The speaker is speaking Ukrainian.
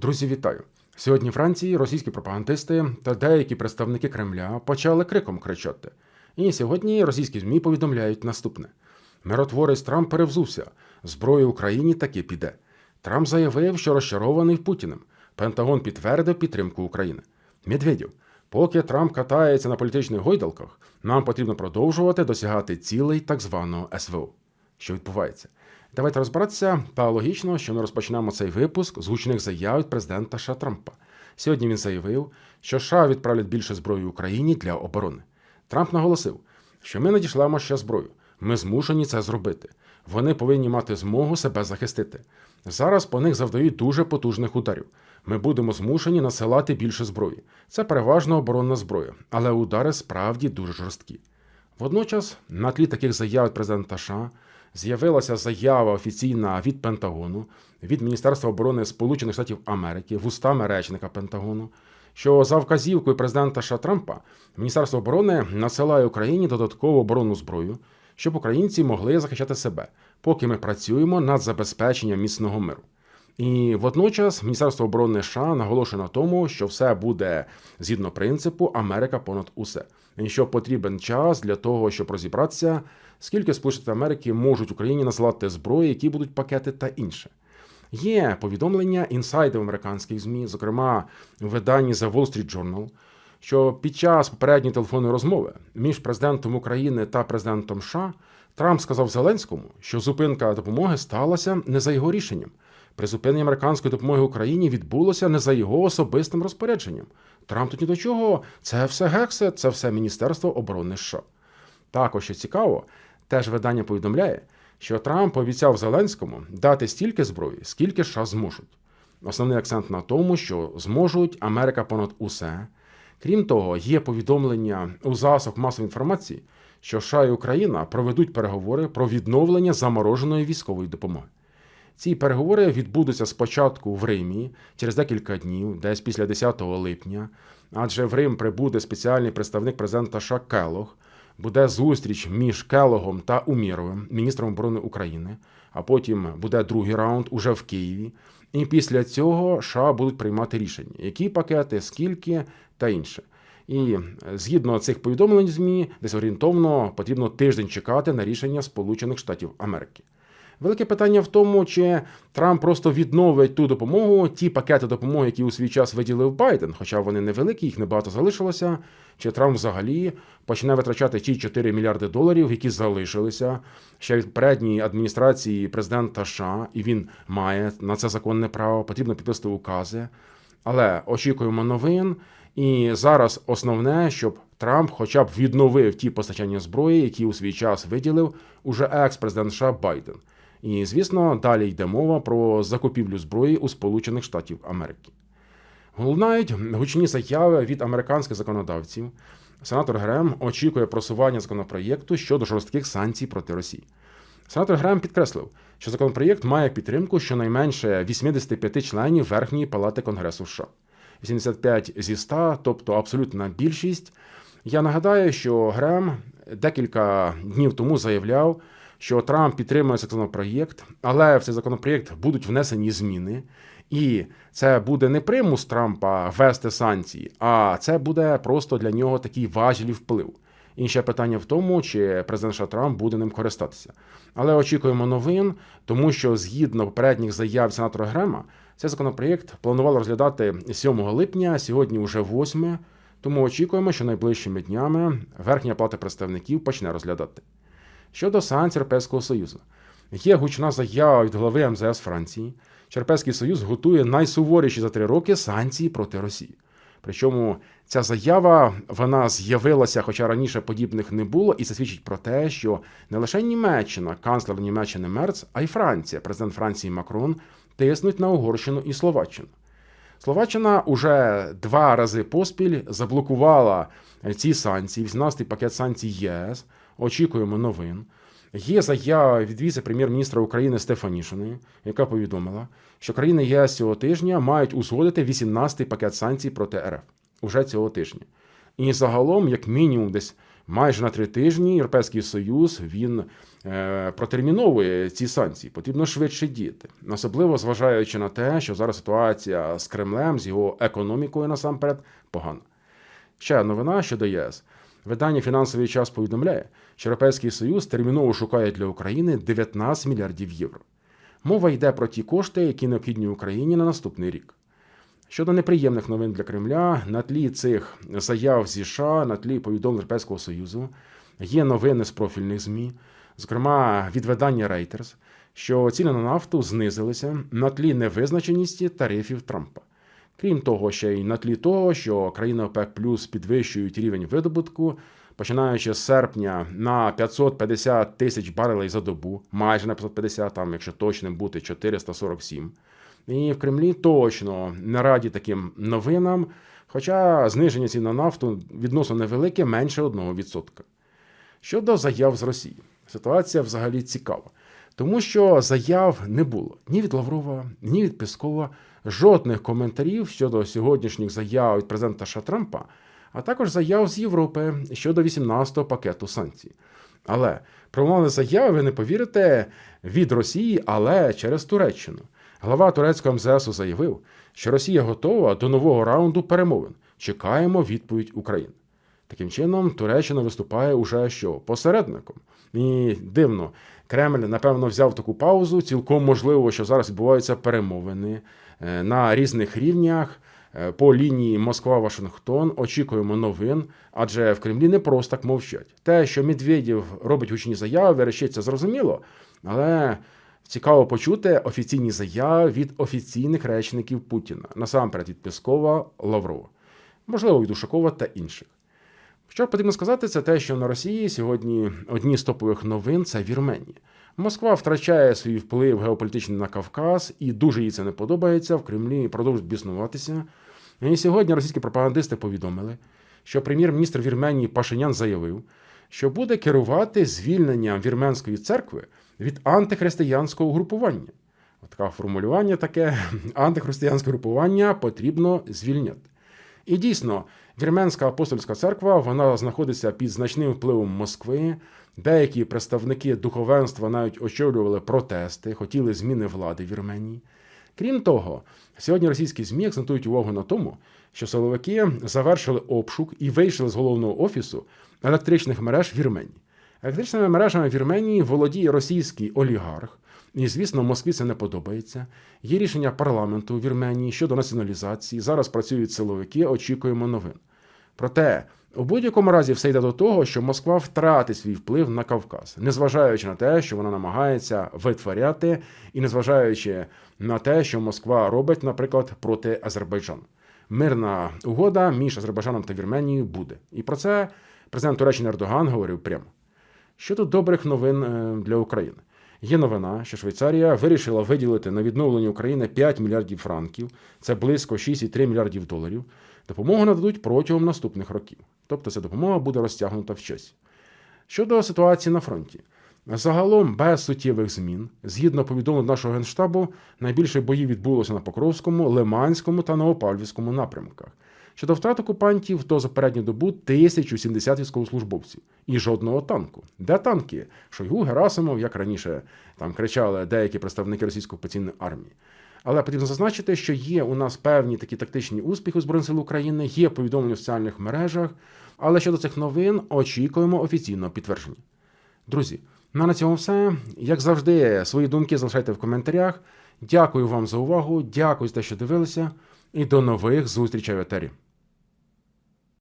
Друзі, вітаю! Сьогодні Франції російські пропагандисти та деякі представники Кремля почали криком кричати. І сьогодні російські ЗМІ повідомляють наступне: миротворець Трамп перевзувся, зброя Україні таки піде. Трамп заявив, що розчарований Путіним. Пентагон підтвердив підтримку України. Медведєв, поки Трамп катається на політичних гойдалках, нам потрібно продовжувати досягати цілей так званого СВО. Що відбувається? Давайте розбиратися та логічно, що ми розпочнемо цей випуск з гучних заяв від президента США Трампа. Сьогодні він заявив, що США відправлять більше зброї Україні для оборони. Трамп наголосив, що ми надішлемо ще зброю. Ми змушені це зробити. Вони повинні мати змогу себе захистити. Зараз по них завдають дуже потужних ударів. Ми будемо змушені насилати більше зброї. Це переважно оборонна зброя, але удари справді дуже жорсткі. Водночас, на тлі таких заяв президента США з'явилася заява офіційна від Пентагону, від Міністерства оборони Сполучених Штатів Америки, вустами речника Пентагону, що за вказівкою президента США Трампа Міністерство оборони насилає Україні додаткову оборонну зброю, щоб українці могли захищати себе, поки ми працюємо над забезпеченням міцного миру. І водночас Міністерство оборони США наголошує на тому, що все буде згідно принципу Америка понад усе. І що потрібен час для того, щоб розібратися, скільки Сполучені Америки можуть Україні насилати зброї, які будуть пакети та інше. Є повідомлення інсайдів американських ЗМІ, зокрема в виданні The Wall Street Journal, що під час попередньої телефонної розмови між президентом України та президентом США Трамп сказав Зеленському, що зупинка допомоги сталася не за його рішенням. Призупинення американської допомоги Україні відбулося не за його особистим розпорядженням. Трамп тут ні до чого. Це все Гексе, це все Міністерство оборони США. Також що цікаво, теж видання повідомляє, що Трамп обіцяв Зеленському дати стільки зброї, скільки США зможуть. Основний акцент на тому, що зможуть Америка понад усе. Крім того, є повідомлення у засобах масової інформації, що США і Україна проведуть переговори про відновлення замороженої військової допомоги. Ці переговори відбудуться спочатку в Римі через декілька днів, десь після 10 липня, адже в Рим прибуде спеціальний представник президента США Келох, буде зустріч між Келогом та Уміровим, міністром оборони України, а потім буде другий раунд уже в Києві. І після цього США будуть приймати рішення, які пакети, скільки та інше. І згідно цих повідомлень ЗМІ, десь орієнтовно потрібно тиждень чекати на рішення Сполучених Штатів Америки. Велике питання в тому, чи Трамп просто відновить ту допомогу, ті пакети допомоги, які у свій час виділив Байден, хоча вони невеликі, їх небагато залишилося. Чи Трамп взагалі почне витрачати ті 4 мільярди доларів, які залишилися ще від передньої адміністрації президента США, і він має на це законне право, потрібно підписати укази. Але очікуємо новин. І зараз основне, щоб Трамп хоча б відновив ті постачання зброї, які у свій час виділив уже екс-президент США Байден. І звісно, далі йде мова про закупівлю зброї у Сполучених Штатів Америки. Лунають гучні заяви від американських законодавців. Сенатор Грем очікує просування законопроєкту щодо жорстких санкцій проти Росії. Сенатор Грем підкреслив, що законопроєкт має підтримку щонайменше 85 членів Верхньої палати Конгресу США. 85 зі 100, тобто абсолютна більшість. Я нагадаю, що Грем декілька днів тому заявляв, що Трамп підтримує законопроєкт, але в цей законопроєкт будуть внесені зміни, і це буде не примус Трампа ввести санкції, а це буде просто для нього такий важіль вплив. Інше питання в тому, чи президент США Трамп буде ним користатися. Але очікуємо новин, тому що згідно попередніх заяв сенатора Грема, цей законопроєкт планували розглядати 7 липня, сьогодні вже 8, тому очікуємо, що найближчими днями Верхня Палата представників почне розглядати. Щодо санкцій Європейського Союзу, є гучна заява від голови МЗС Франції. що Союз готує найсуворіші за три роки санкції проти Росії. Причому ця заява вона з'явилася, хоча раніше подібних не було, і це свідчить про те, що не лише Німеччина, канцлер Німеччини Мерц, а й Франція, президент Франції Макрон, тиснуть на Угорщину і Словаччину. Словаччина уже два рази поспіль заблокувала ці санкції, 18-й пакет санкцій ЄС. Очікуємо новин. Є заява від віце-прем'єр-міністра України Стефанішиної, яка повідомила, що країни ЄС цього тижня мають узгодити 18-й пакет санкцій проти РФ уже цього тижня. І загалом, як мінімум, десь майже на три тижні Європейський Союз він е, протерміновує ці санкції. Потрібно швидше діяти, особливо зважаючи на те, що зараз ситуація з Кремлем, з його економікою насамперед погана. Ще новина щодо ЄС. Видання фінансовий час повідомляє, що Європейський Союз терміново шукає для України 19 мільярдів євро. Мова йде про ті кошти, які необхідні Україні на наступний рік. Щодо неприємних новин для Кремля, на тлі цих заяв зі США, на тлі повідомлень Європейського Союзу, є новини з профільних ЗМІ, зокрема від видання Reuters, що ціни на нафту знизилися на тлі невизначеності тарифів Трампа. Крім того, ще й на тлі того, що країни ОПЕК Плюс підвищують рівень видобутку, починаючи з серпня на 550 тисяч барелей за добу, майже на 550, там, якщо точним бути, 447. І в Кремлі точно не раді таким новинам, хоча зниження цін на нафту відносно невелике, менше 1%. Щодо заяв з Росії, ситуація взагалі цікава, тому що заяв не було ні від Лаврова, ні від Пескова, жодних коментарів щодо сьогоднішніх заяв від президента США Трампа, а також заяв з Європи щодо 18-го пакету санкцій. Але пролунали заяви, ви не повірите, від Росії, але через Туреччину. Глава турецького МЗСу заявив, що Росія готова до нового раунду перемовин. Чекаємо відповідь України. Таким чином, Туреччина виступає уже що посередником. І дивно, Кремль, напевно, взяв таку паузу. Цілком можливо, що зараз відбуваються перемовини е, на різних рівнях е, по лінії Москва-Вашингтон. Очікуємо новин, адже в Кремлі не просто так мовчать. Те, що Медведєв робить гучні заяви, решиться зрозуміло, але. Цікаво почути офіційні заяви від офіційних речників Путіна, насамперед від Пескова, Лаврова, можливо, від Ушакова та інших. Що потрібно сказати, це те, що на Росії сьогодні одні з топових новин це Вірменія. Москва втрачає свій вплив геополітичний на Кавказ, і дуже їй це не подобається. В Кремлі продовжують біснуватися. І сьогодні російські пропагандисти повідомили, що прем'єр-міністр Вірменії Пашинян заявив, що буде керувати звільненням вірменської церкви від антихристиянського угрупування. От таке формулювання таке антихристиянське групування потрібно звільняти. І дійсно, Вірменська апостольська церква вона знаходиться під значним впливом Москви. Деякі представники духовенства навіть очолювали протести, хотіли зміни влади в Вірменії. Крім того, сьогодні російські ЗМІ акцентують увагу на тому, що силовики завершили обшук і вийшли з головного офісу електричних мереж Вірменії. Електричними мережами Вірменії володіє російський олігарх. І, звісно, Москві це не подобається. Є рішення парламенту Вірменії щодо націоналізації. Зараз працюють силовики, очікуємо новин. Проте, у будь-якому разі, все йде до того, що Москва втратить свій вплив на Кавказ, незважаючи на те, що вона намагається витворяти, і незважаючи на те, що Москва робить, наприклад, проти Азербайджану. Мирна угода між Азербайджаном та Вірменією буде. І про це президент Туреччини Ердоган говорив прямо. Щодо добрих новин е, для України. Є новина, що Швейцарія вирішила виділити на відновлення України 5 мільярдів франків, це близько 6,3 мільярдів доларів. Допомогу нададуть протягом наступних років. Тобто ця допомога буде розтягнута в часі. Щодо ситуації на фронті, загалом без суттєвих змін, згідно повідомлень нашого генштабу, найбільше боїв відбулося на Покровському, Лиманському та Новопавлівському напрямках. Щодо втрат окупантів, то за передню добу 1070 військовослужбовців і жодного танку. Де танки? Шойгу, Герасимов, як раніше там кричали деякі представники російської окупаційної армії. Але потрібно зазначити, що є у нас певні такі тактичні успіхи Збройних сил України, є повідомлення в соціальних мережах. Але щодо цих новин очікуємо офіційного підтвердження. Друзі, ну а на цьому все. Як завжди, свої думки залишайте в коментарях. Дякую вам за увагу, дякую за те, що дивилися, і до нових зустрічей в етері.